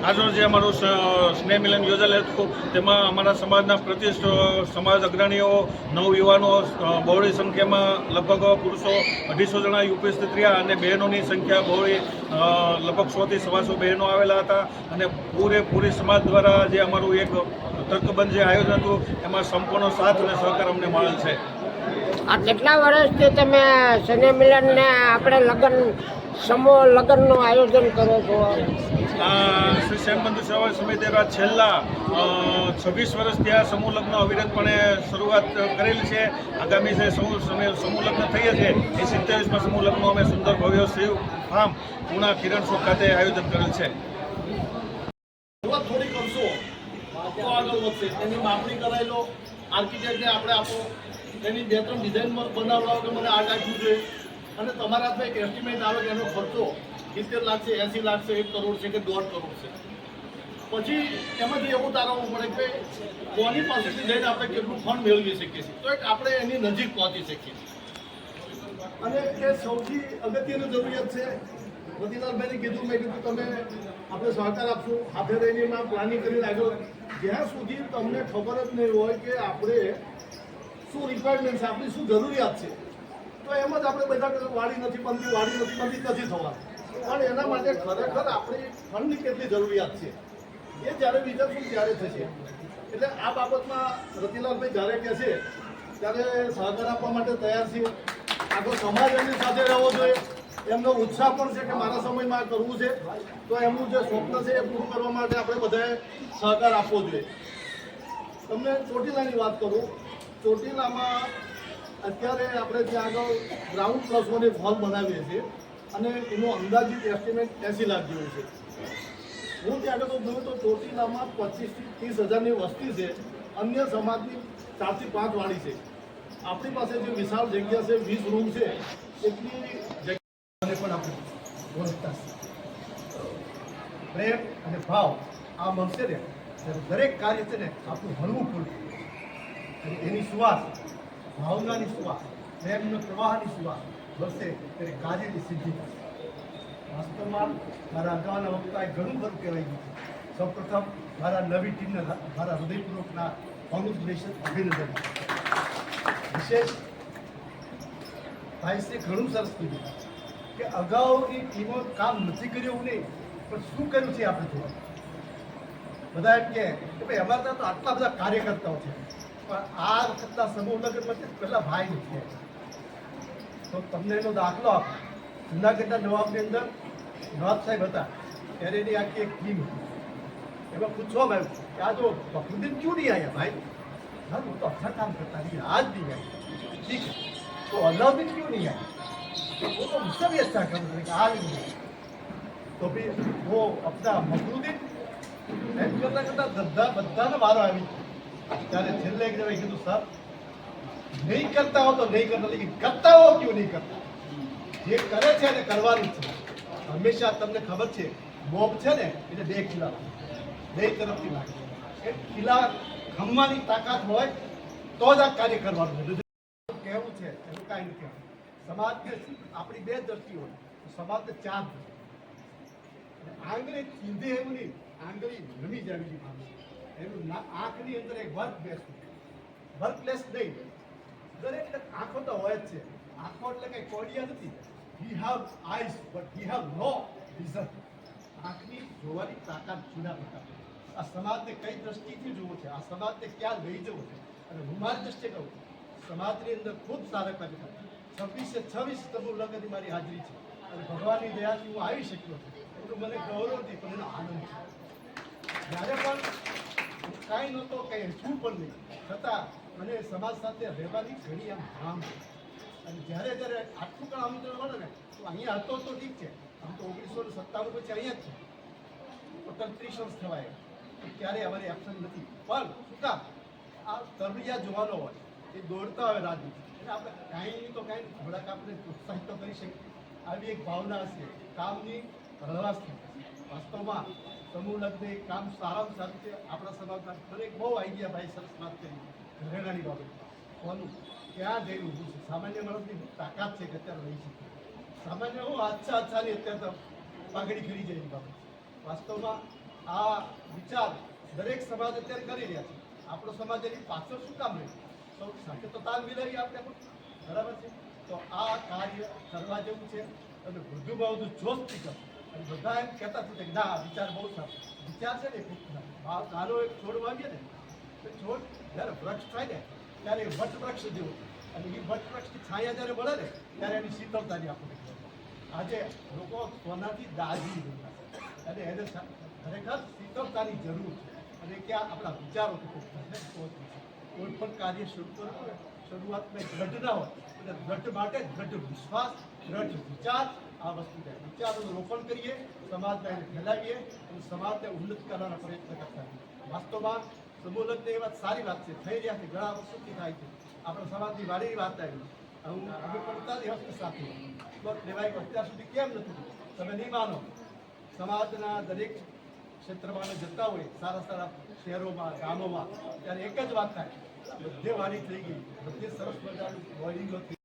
આજરોજ જે અમારું સ્નેહ મિલન યોજાયેલ હતું, તેમાં અમારા સમાજના પ્રતિષ્ઠ, સમાજ અગ્રણીઓ, નવયુવાનો બહોળી સંખ્યામાં લગભગ પુરુષો અઢીસો જણા ઉપસ્થિત રહ્યા અને બહેનોની સંખ્યા બહોળી લગભગ સોથી સવાસો બહેનો આવેલા હતા અને પૂરેપૂરી સમાજ દ્વારા જે અમારું એક તર્કબંધ જે આયોજન હતું, એમાં સંપૂર્ણ સાથ અને સહકાર અમને મળેલ છે. આ કેટલા વર્ષથી તમે શનિ મિલનને આપણે લગ્ન સમૂહ લગ્નનું આયોજન કરો છો? શ્રી શ્યામબંધુ સેવા સમિતિ દ્વારા છેલ્લા છવ્વીસ વર્ષથી આ સમૂહ લગ્ન અવિરતપણે શરૂઆત કરેલી છે. આગામી જે સમૂહ સમય- સમૂહ લગ્ન થઈએ છે એ સિત્તેવીસમાં સમૂહ લગ્ન અમે સુંદર ભવ્ય શિવ ફાર્મ પૂણા કિરણ શો ખાતે આયોજન કરેલ છે. થોડી કરશો? આગળ વધશે. એની માપણી કરાયેલો આર્કિટેક્ટને આપણે આપો. એની બે ત્રણ ડિઝાઇન બનાવડાવો કે મને આ ટાઈપનું છે અને તમારા હાથમાં એક એસ્ટિમેટ આવે કે એનો ખર્ચો સિત્તેર લાખ છે, એંસી લાખ છે, એક કરોડ છે કે દોઢ કરોડ છે. પછી એમાંથી એવું તારવવું પડે કે કોની પાસેથી જઈને આપણે કેટલું ફંડ મેળવી શકીએ છીએ. તો એક આપણે એની નજીક પહોંચી શકીએ અને એ સૌથી અગત્યની જરૂરિયાત છે. મોતીલાલભાઈને કીધું મેં કીધું, તમે આપણે સહકાર આપશો. હાથે રહીને પ્લાનિંગ કરીને આગળ જ્યાં સુધી તમને ખબર જ નહીં હોય કે આપણે શું રિક્વાયરમેન્ટ છે? આપણી શું જરૂરિયાત છે? તો એમ જ આપણે બધા વાડી નથી બનતી, વાડી નથી બનતી, નથી થવા પણ એના માટે ખરેખર આપણી ફંડની કેટલી જરૂરિયાત છે? એ જ્યારે વિચારશું ત્યારે થશે. એટલે આ બાબતમાં રતિલાલભાઈ જ્યારે કહે છે, ત્યારે સહકાર આપવા માટે તૈયાર છે. આખો સમાજ એમની સાથે રહેવો જોઈએ. એમનો ઉત્સાહ પણ છે કે મારા સમયમાં આ કરવું છે. તો એમનું જે સ્વપ્ન છે એ પૂરું કરવા માટે આપણે બધાએ સહકાર આપવો જોઈએ. તમને ચોટીલાની વાત કરું. ચોટીલામાં અત્યારે આપણે ત્યાં આગળ ગ્રાઉન્ડ પ્લસ વન એક હોલ બનાવીએ છીએ અને એનું અંદાજિત એસ્ટિમેટ એસી લાખ જેવું છે. હું ત્યાં આગળ જોયું તો ચોટીલામાં પચીસથી ત્રીસ હજારની વસ્તી છે. અન્ય સમાજની ચારથી પાંચ વાળી છે. આપણી પાસે જે વિશાળ જગ્યા છે, વીસ રૂમ છે, એટલી જગ્યાને પણ આપણે ઓળખતા પ્રેમ અને ભાવ આ મળશે ને દરેક કાર્ય છે ને આપણું હળવું ફૂલવું અને એની સુવાસ, ભાવનાની સુવાસ, પ્રેમનો પ્રવાહની સુવાસ મળશે ત્યારે કાર્યની સિદ્ધિ થશે. વાસ્તવમાં મારા અગાઉના વક્તાએ ઘણું ખરું કહેવાય ગયું સૌપ્રથમ મારા નવી ટીમને મારા હૃદયપૂર્વકના કોંગ્રેચ્યુલેશન અભિનંદન. વિશેષ ભાઈશ્રી ઘણું સરસ કીધું કે અગાઉની ટીમો કામ નથી કર્યું નહીં, પણ શું કર્યું છે આપણે જોવા બધા એમ કે ભાઈ અમારા તો આટલા બધા કાર્યકર્તાઓ છે. પણ આ વખતના સમૂહ લગ્નમાં પહેલાં ભાઈ નથી તો તમને એનો દાખલો આપો. જુનાગઢના નવાબની અંદર નવાબ સાહેબ હતા. ત્યારે એની આખી એક ટીમ હતી. એમાં પૂછવામાં આવ્યું કે આ જો ફખરુદ્દીન ક્યુ નહીં આવ્યા ભાઈ? હા, હું તો અચ્છા કામ કરતા નહીં, આજ નહીં આવ્યા ઠીક તો અલ્લાઉદ્દીન ક્યુ નહીં આવ્યા હું તો મુસબ અચ્છા કામ કરે કે આ નહીં તો બી હું આપણા મફરુદ્દીન એમ કરતા કરતાં બધા બધાને મારો આવી ત્યારે છેલ્લે એક કીધું સર નહીં કરતા હો તો નહીં કરતા, લેકિન કરતા હો ક્यों નહીં કરતા? જે કરે છે એને કરવાનું છે. હંમેશા તમને ખબર છે બોમ્બ છે ને એટલે બે ખીલા. બે તરફથી લાગે. એ ખીલા ખમવાની તાકાત હોય, તો જ આ કાર્ય કરવાનું છે કહેવું છે, એનું કાંઈ નથી સમાજને આપણી બે દ્રષ્ટિ હોય સમાજને ચાર આંગળી ચીંધી એવું નહીં, આંગળી નમી જાવી જોઈએ એનું આંખની અંદર એક વર્ક પ્લેસ વર્ક પ્લેસ નહીં. દરેક આંખો તો હોય જ છે. આંખો એટલે કંઈ કોડિયા નથી. He have eyes but he have no vision આંખની જોવાની તાકાત જુદા પ્રકારની આ સમાજને કઈ દ્રષ્ટિથી જોવો છે? આ સમાજને ક્યાં લઈ જવો છે? અને હું મારી દ્રષ્ટિએ કહું, સમાજની અંદર ખૂબ સારા કાર્ય છવ્વીસે છવ્વીસ તબુ લગ્નની મારી હાજરી છે. અને ભગવાનની દયાથી હું આવી શક્યો છું. એટલું મને ગૌરવ નથી, પણ આનંદ છે. જ્યારે પણ કાંઈ નહોતો કંઈ છું પણ નહીં. છતાં મને સમાજ સાથે રહેવાની ઘણી આમ ધામ અને જ્યારે જ્યારે આટલું પણ આમંત્રણ મળે ને, તો અહીંયા હતો તો ઠીક છે. આમ તો ઓગણીસો ને સત્તાણું પછી અહીંયા જ છે. ટોટલ ત્રીસ વર્ષ થવાય. ક્યારેય અમારી એપ્શન નથી. પણ શું આ તરબિયા જોવાનો હોય, એ દોડતા હોય રાજનીતિ. એટલે આપણે કાંઈ નહીં તો કાંઈ. થોડાક આપણે પ્રોત્સાહિત તો કરી શકીએ. આવી એક ભાવના હશે કામની હળવાશ થઈ વાસ્તવમાં સમૂહ લગ્ન કામ સારામાં સારું છે. આપણા સમાજમાં દરેક બહુ આઈડિયા ભાઈ સરસ વાત કરી. ઘરેણાની બાબત. કોનું ક્યાં જઈ ઊભું છે? સામાન્ય માણસની તાકાત છે કે અત્યારે રહી શકે. સામાન્ય હું આચ્છા આચ્છાની અત્યારે તો પાઘડી ખરી જાય બાબત. વાસ્તવમાં આ વિચાર દરેક સમાજ અત્યારે કરી રહ્યા છે. આપણો સમાજ એની પાછળ શું કામ રહે સૌ સાથે તો તાલ મિલાવી આપણે બરાબર છે? તો આ કાર્ય કરવા જેવું છે અને વધુમાં વધુ જોશથી કરો બધા એમ કહેતા હતા કે ના, વિચાર બહુ સારો વિચાર છે ને નાનો એક છોડ વાવીએ ને, તો છોડ જ્યારે વૃક્ષ થાય ને, ત્યારે વટ વૃક્ષ જેવું અને એ વટ વૃક્ષની છાયા જ્યારે મળે ને, ત્યારે એની શીતળતાની ખબર આજે લોકો સોનાથી દાજી અને એને ખરેખર શીતળતાની જરૂર છે. અને ક્યાં આપણા છે. કોઈ પણ કાર્ય શરૂ કરવું હોય, શરૂઆતમાં દ્રઢ ના હોય. એટલે દ્રઢ માટે દ્રઢ વિશ્વાસ, દ્રઢ વિચાર આ વસ્તુ છે વિચારોનું રોપણ કરીએ સમાજમાં એને ફેલાવીએ અને સમાજને ઉન્નત કરવાના પ્રયત્ન કરતા રહીએ વાસ્તવમાં સમૂહ લગ્ન એ વાત સારી વાત છે થઈ રહ્યા છે ઘણા વર્ષોથી થાય છે આપણા સમાજની વાડીની વાત આવી હું અમે પડતા દિવસ સાથે બસ લેવાય અત્યાર સુધી કેમ નથી થયું? તમે નહીં માનો સમાજના દરેક ક્ષેત્રમાં અમે જતા હોય સારા સારા શહેરોમાં ગામોમાં ત્યારે એક જ વાત થાય બધે વાડી થઈ ગઈ બધે સરસ મજાનું બોર્ડિંગો થઈ